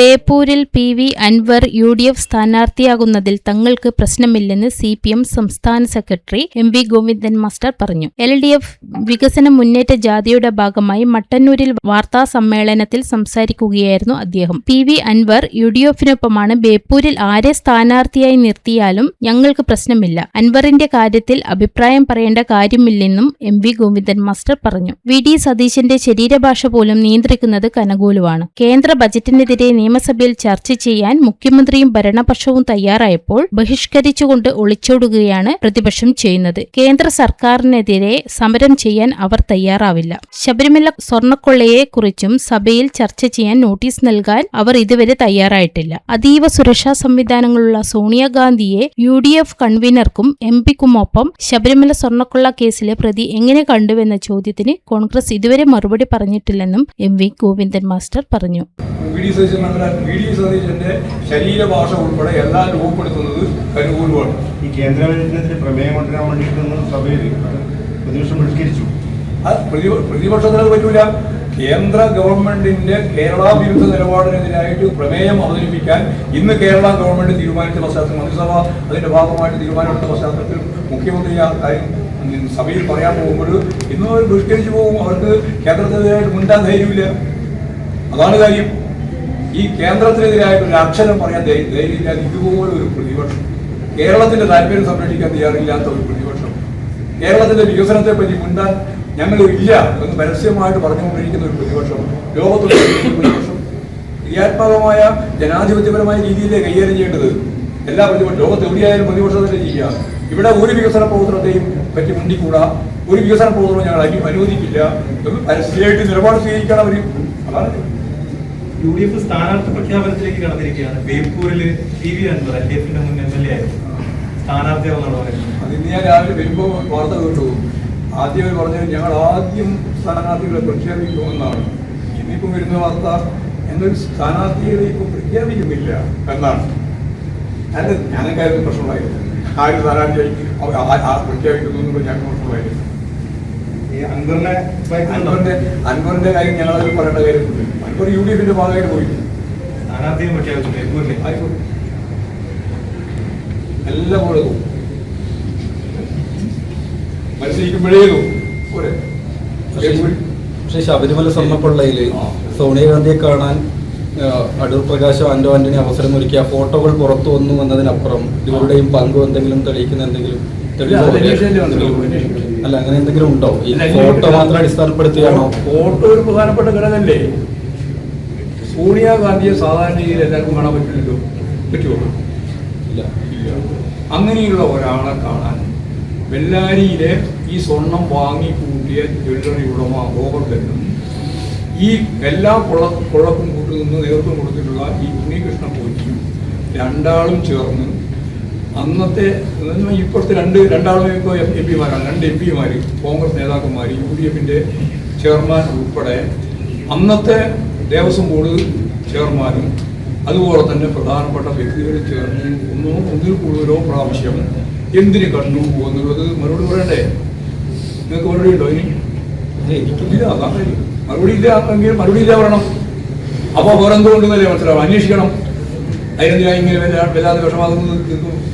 ബേപ്പൂരിൽ P V Anvar U D F സ്ഥാനാർത്ഥിയാകുന്നതിൽ തങ്ങൾക്ക് പ്രശ്നമില്ലെന്ന് C P M സംസ്ഥാന secretary M V Govindan master പറഞ്ഞു. L D F വികസന മുന്നേറ്റ ജാഥയുടെ ഭാഗമായി മട്ടന്നൂരിൽ വാർത്താ സമ്മേളനത്തിൽ സംസാരിക്കുകയായിരുന്നു അദ്ദേഹം. P V Anvar U D എഫിനൊപ്പമാണ് ബേപ്പൂരിൽ ആരെ സ്ഥാനാർത്ഥിയായി നിർത്തിയാലും ഞങ്ങൾക്ക് പ്രശ്നമില്ല. അൻവറിന്റെ കാര്യത്തിൽ അഭിപ്രായം പറയേണ്ട കാര്യമില്ലെന്നും എം വി ഗോവിന്ദൻ മാസ്റ്റർ പറഞ്ഞു. വി ഡി സതീശന്റെ ശരീരഭാഷ പോലും നിയന്ത്രിക്കുന്നത് കനകൂലുവാണ്. കേന്ദ്ര ബജറ്റിനെതിരെ നിയമസഭയിൽ ചർച്ച ചെയ്യാൻ മുഖ്യമന്ത്രിയും ഭരണപക്ഷവും തയ്യാറായപ്പോൾ ബഹിഷ്കരിച്ചുകൊണ്ട് ഒളിച്ചോടുകയാണ് പ്രതിപക്ഷം ചെയ്യുന്നത്. കേന്ദ്ര സർക്കാരിനെതിരെ സമരം ചെയ്യാൻ അവർ തയ്യാറാവില്ല. ശബരിമല സ്വർണക്കൊള്ളയെ കുറിച്ചും സഭയിൽ ചർച്ച ചെയ്യാൻ നോട്ടീസ് നൽകാൻ അവർ ഇതുവരെ തയ്യാറായിട്ടില്ല. അതീവ സുരക്ഷാ സംവിധാനങ്ങളുള്ള സോണിയാഗാന്ധിയെ യു ഡി എഫ് കൺവീനർക്കും എം പിക്കുമൊപ്പം ശബരിമല സ്വർണക്കൊള്ള കേസിലെ പ്രതി എങ്ങനെ കണ്ടുവെന്ന ചോദ്യത്തിന് കോൺഗ്രസ് ഇതുവരെ മറുപടി പറഞ്ഞിട്ടില്ലെന്നും എം വി ഗോവിന്ദൻ മാസ്റ്റർ പറഞ്ഞു. പറഞ്ഞാൽ വി ഡി സതീശന്റെ ശരീരഭാഷ ഉൾപ്പെടെ എല്ലാം രൂപപ്പെടുത്തുന്നത് കരുവൂരുമാണ് ഈ കേന്ദ്ര ബജറ്റിനെതിരെ പ്രമേയം കൊണ്ടുവരാൻ വേണ്ടിയിട്ടൊന്ന് സഭയിൽ പ്രതിപക്ഷം ബഹിഷ്കരിച്ചു. അത് പ്രതി- പ്രതിപക്ഷത്തിന് അത് പറ്റൂല. കേന്ദ്ര ഗവൺമെന്റിന്റെ കേരള വിരുദ്ധ നിലപാടിനെതിരായിട്ട് പ്രമേയം അവതരിപ്പിക്കാൻ ഇന്ന് കേരള ഗവൺമെന്റ് തീരുമാനിച്ച പശ്ചാത്തലത്തിൽ മന്ത്രിസഭ അതിന്റെ ഭാഗമായിട്ട് തീരുമാനമെടുത്ത പശ്ചാത്തലത്തിൽ മുഖ്യമന്ത്രി ആ കാര്യം സഭയിൽ പറയാൻ പോകുമ്പോൾ ഇന്ന് അവർ ബഹിഷ്കരിച്ചു പോകും. അവർക്ക് കേന്ദ്രത്തിനെതിരായിട്ട് മുണ്ടാൻ ധൈര്യമില്ല. അതാണ് കാര്യം. ഈ കേന്ദ്രത്തിനെതിരായിട്ട് അക്ഷരം പറയാൻ ധൈര്യമില്ലാതെ ഇതുപോലെ ഒരു പ്രതിപക്ഷം. കേരളത്തിന്റെ താല്പര്യം സംരക്ഷിക്കാൻ തയ്യാറില്ലാത്ത ഒരു പ്രതിപക്ഷം. കേരളത്തിന്റെ വികസനത്തെ പറ്റി മുണ്ടാൻ ഞങ്ങൾ ഇല്ല എന്ന് പരസ്യമായിട്ട് പറഞ്ഞുകൊണ്ടിരിക്കുന്ന ഒരു പ്രതിപക്ഷം. ലോകത്തുള്ള പ്രതിപക്ഷം. ക്രിയാത്മകമായ ജനാധിപത്യപരമായ രീതിയിലേ കൈകാര്യം ചെയ്യേണ്ടത് എല്ലാ പ്രതിപക്ഷം ലോകത്ത് എവിടെയായാലും പ്രതിപക്ഷത്തിന്റെ ചെയ്യുക. ഇവിടെ ഒരു വികസന പ്രവർത്തനത്തെയും പറ്റി മുണ്ടിക്കൂടാ. ഒരു വികസന പ്രവർത്തനവും ഞങ്ങൾ അനു- അനുവദിക്കില്ല. പരസ്യമായിട്ട് നിലപാട് സ്വീകരിക്കണം അവർ അതാണ് യു ഡി എഫ് സ്ഥാനാർത്ഥി പ്രഖ്യാപനത്തിലേക്ക് കടന്നിരിക്കുകയാണ്. ബേപ്പൂരിൽ T V Anvar L D എഫിന്റെ മുൻ എം എൽ എ ആയിരുന്നു. സ്ഥാനാർത്ഥിയാവുന്നാണ് പറയുന്നത് അത് ഇന്ന് ഞാൻ രാവിലെ വരുമ്പോൾ വാർത്ത ആദ്യം അവർ പറഞ്ഞത് ഞങ്ങൾ ആദ്യം സ്ഥാനാർത്ഥികളെ പ്രഖ്യാപിക്കുമെന്നാണ്. ഇന്നിപ്പം വരുന്ന വാർത്ത എന്നൊരു സ്ഥാനാർത്ഥികളെ ഇപ്പം പ്രഖ്യാപിക്കുന്നില്ല എന്നാണ്. അത് ഞങ്ങൾക്കായിരുന്നു പ്രശ്നമുണ്ടായിരുന്നു ആര് സ്ഥാനാർത്ഥിയായി പ്രഖ്യാപിക്കുന്നു ഞങ്ങൾക്ക് പ്രശ്നമായിരുന്നു ഈ അൻവറിനെ? അൻവറിന്റെ അൻവറിന്റെ കാര്യം ഞങ്ങളതിൽ പറയേണ്ട കാര്യമില്ല. അൻവർ യു ഡി എഫിന്റെ ഭാഗമായിട്ട് പോയി. സ്ഥാനാർത്ഥിയെ പ്രഖ്യാപിച്ചു ബേപ്പൂരിൽ ആയിക്കോട്ടെ. എല്ലാം പോലെ പോകും മത്സരിക്കുമ്പോഴേ പോരെ. പക്ഷേ ശബരിമല സ്വർണക്കൊള്ളയിൽ സോണിയാഗാന്ധിയെ കാണാൻ അടൂർ പ്രകാശ് ആന്റോ ആന്റണി അവസരം ഒരുക്കിയ ഫോട്ടോകൾ പുറത്തു വന്നു എന്നതിനപ്പുറം ഇവരുടെയും പങ്ക് എന്തെങ്കിലും തെളിയിക്കുന്ന എന്തെങ്കിലും അല്ല അങ്ങനെ എന്തെങ്കിലും ഉണ്ടോ? ഈ ഫോട്ടോ മാത്രം അടിസ്ഥാനപ്പെടുത്തിയാണോ? ഫോട്ടോ ഒരു പ്രധാനപ്പെട്ട ഘടകമല്ലേ? സോണിയാഗാന്ധിയെ സാധാരണ രീതിയിൽ എല്ലാവർക്കും കാണാൻ പറ്റില്ലല്ലോ. പറ്റുമോ ഇല്ല. അങ്ങനെയുള്ള ഒരാളെ കാണാൻ വെള്ളാരിയിലെ ഈ സ്വർണം വാങ്ങി കൂട്ടിയ ജ്വല്ലറി ഉടമ ഗോവർദ്ധനും ഈ എല്ലാ കൊള്ള കൊള്ളക്കും കൂട്ടു നിന്ന് നേതൃത്വം കൊടുത്തിട്ടുള്ള ഈ ഉണ്ണികൃഷ്ണ പോറ്റിയും രണ്ടാളും ചേർന്ന് അന്നത്തെ ഇപ്പോഴത്തെ രണ്ട് രണ്ടാളും ഇപ്പോൾ എം പിമാരാണ് രണ്ട് എം പിമാർ കോൺഗ്രസ് നേതാക്കന്മാർ യു ഡി എഫിന്റെ ചെയർമാൻ ഉൾപ്പെടെ. അന്നത്തെ ദേവസ്വം ബോർഡ് ചെയർമാനും അതുപോലെ തന്നെ പ്രധാനപ്പെട്ട വ്യക്തികൾ ചേർന്ന് ഒന്നോ ഒന്നിൽ കൂടുതലോ പ്രാവശ്യം എന്തിന് കണ്ടു എന്നുള്ളത് മറുപടി പറയണ്ടേ? നിങ്ങൾക്ക് മറുപടി ഉണ്ടോ ഇനി? എനിക്കില്ല അതാണ്. മറുപടി ഇല്ല എങ്കിൽ മറുപടി ഇല്ല പറയണം. അപ്പോൾ വേറെന്തുകൊണ്ടെന്നല്ലേ മനസ്സിലാവും അന്വേഷിക്കണം. അതിനെന്തിനാ ഇങ്ങനെ വല്ല- വല്ലാതെ വിഷമാകുന്നത് തീർക്കും